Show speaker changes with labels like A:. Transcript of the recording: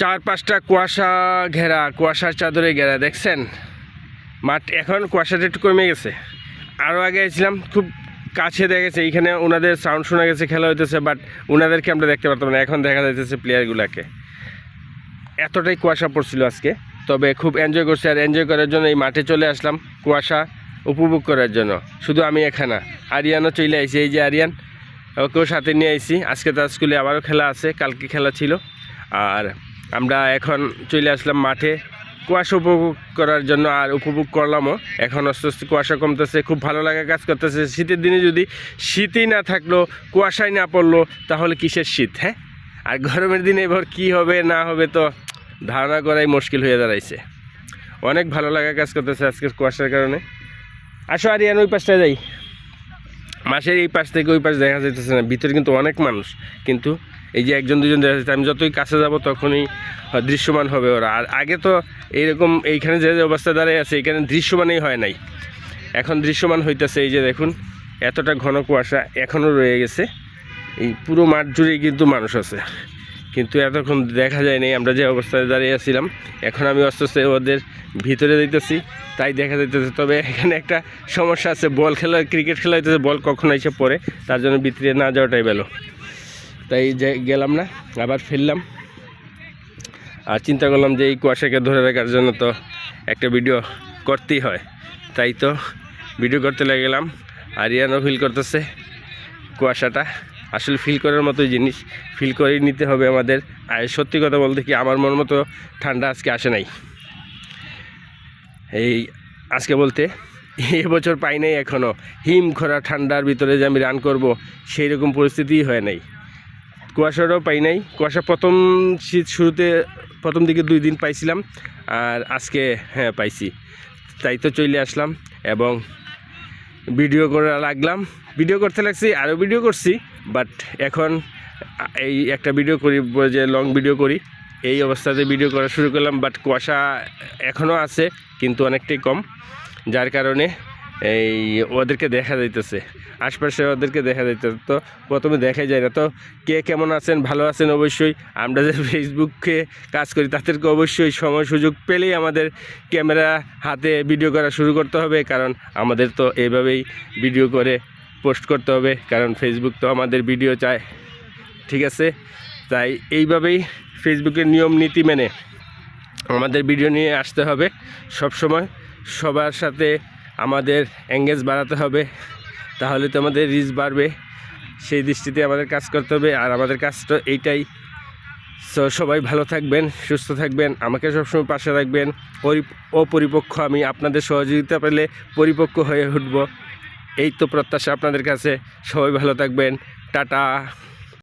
A: চার পাঁচটা কুয়াশা ঘেরা, কুয়াশার চাদরে ঘেরা, দেখছেন? মাঠ এখন কুয়াশাটা একটু কমে গেছে। আরও আগে এসেছিলাম খুব কাছে দেখেছে এইখানে ওনাদের সাউন্ড শোনা গেছে, খেলা হইতেছে বাট ওনাদেরকে আমরা দেখতে পারতাম না। এখন দেখা যাইতেছে প্লেয়ারগুলোকে এতটাই কুয়াশা পড়ছিল আজকে, তবে খুব এনজয় করছি, আর এনজয় করার জন্য এই মাঠে চলে আসলাম, কুয়াশা উপভোগ করার জন্য। শুধু আমি এখানে আরিয়ানও চলে আইছি। এই যে আরিয়ান, ওকেও সাথে নিয়ে আইছি। আজকে তার স্কুলে আবারও খেলা আছে, কালকে খেলা ছিল। আর আমরা এখন চলে আসলাম মাঠে। কুয়াশা উপভোগ করার জন্য আর উপভোগ করলামও। এখন আস্তে আস্তে কুয়াশা কমতেছে, খুব ভালো লাগা কাজ করতেছে। শীতের দিনে যদি শীতই না থাকল, কুয়াশাই না পড়ল, তাহলে কিসের শীত হ্যাঁ? আর গরমের দিনে এবার কী হবে, না হবে তো ধারণা করাই মুশকিল হয়ে দাঁড়াইছে। অনেক ভালো লাগা কাজ করতেছে আজকের কুয়াশার কারণে। আসো আরিয়ান, ওই পাশটা যাই। মাসের এই পাশ থেকে ওই পাশ দেখা যাইতেছে না। ভিতরে কিন্তু অনেক মানুষ, কিন্তু এই যে একজন দুজন দেখা যাচ্ছে আমি যতই কাছে যাব, তখনই দৃশ্যমান হবে ওরা। আর আগে তো এইরকম এইখানে যে অবস্থা দাঁড়িয়ে আছে, এখানে দৃশ্যমানই হয় নাই। এখন দৃশ্যমান হইতেছে এই যে দেখুন, এতটা ঘন কুয়াশা এখনও রয়ে গেছে। এই পুরো মাঠ জুড়েই কিন্তু মানুষ আছে। কিন্তু এতক্ষণ দেখা যায়নি, আমরা যে অবস্থায় দাঁড়িয়ে আছিলাম, এখন আমি আস্তে আস্তে ওদের ভিতরে দিতেছি তাই দেখা যাইতেছে। তবে এখানে একটা সমস্যা আছে, বল খেলা ক্রিকেট খেলা হইতেছে, বল কখন এসে পড়ে, তার জন্য ভিতরে না যাওয়াটাই ভালো। তাই যে গেলাম না, আবার ফিরলাম। আর চিন্তা করলাম যে এই কুয়াশাকে ধরে রাখার জন্য তো একটা ভিডিও করতেই হয়। তাই তো ভিডিও করতে লেগে গেলাম আর ইয়ানও ফিল করতেছে কুয়াশাটা। আসলে ফিল করার মতো জিনিস ফিল করে নিতে হবে আমাদের। আর সত্যি কথা বলতে কি, আমার মন মতো ঠান্ডা আজকে আসে নাই। এই আজকে বলতে এবছর পাই নাই এখনও হিম খরা ঠান্ডার ভিতরে যে আমি রান করব সেই রকম পরিস্থিতিই হয় নাই। কুয়াশারও পাই নাই। কুয়াশা প্রথম শীত শুরুতে প্রথম দিকে দুই দিন পাইছিলাম, আর আজকে হ্যাঁ পাইছি। তাই তো চলে আসলাম এবং ভিডিও করা লাগলাম। ভিডিও করতে লাগছি আরও ভিডিও করছি বাট এখন এই একটা ভিডিও করি, যে লং ভিডিও করি। এই অবস্থাতে ভিডিও করা শুরু করলাম বাট কুয়াশা এখনও আছে, কিন্তু অনেকটাই কম। যার কারণে এই ওদেরকে দেখা যাইতেছে, আশপাশে ওদেরকে দেখা যাইতেছে। তো প্রথমে দেখাই যায় না। তো কে কেমন আছেন, ভালো আছেন অবশ্যই। আমরা যে ফেসবুকে কাজ করি, তাদেরকে অবশ্যই সময় সুযোগ পেলেই আমাদের ক্যামেরা হাতে ভিডিও করা শুরু করতে হবে, কারণ আমাদের তো এইভাবেই ভিডিও করে পোস্ট করতে হবে, কারণ ফেসবুক তো আমাদের ভিডিও চায়। ঠিক আছে? তাই এইভাবেই ফেসবুকের নিয়ম, নীতি মেনে আমাদের ভিডিও নিয়ে আসতে হবে সব সময়। সবার সাথে আমাদের এঙ্গেজ বাড়াতে হবে, তাহলে তো আমাদের রিচ বাড়বে। সেই দৃষ্টিতে আমাদের কাজ করতে হবে আর আমাদের কাজ তো এইটাই। সো সবাই ভালো থাকবেন, সুস্থ থাকবেন, আমাকে সবসময় পাশে রাখবেন। পরি- অপরিপক্ষ আমি আপনাদের সহযোগিতা পেলে পরিপক্ক হয়ে উঠব। এই তো প্রত্যাশা আপনাদের কাছে। সবাই ভালো থাকবেন। টাটা।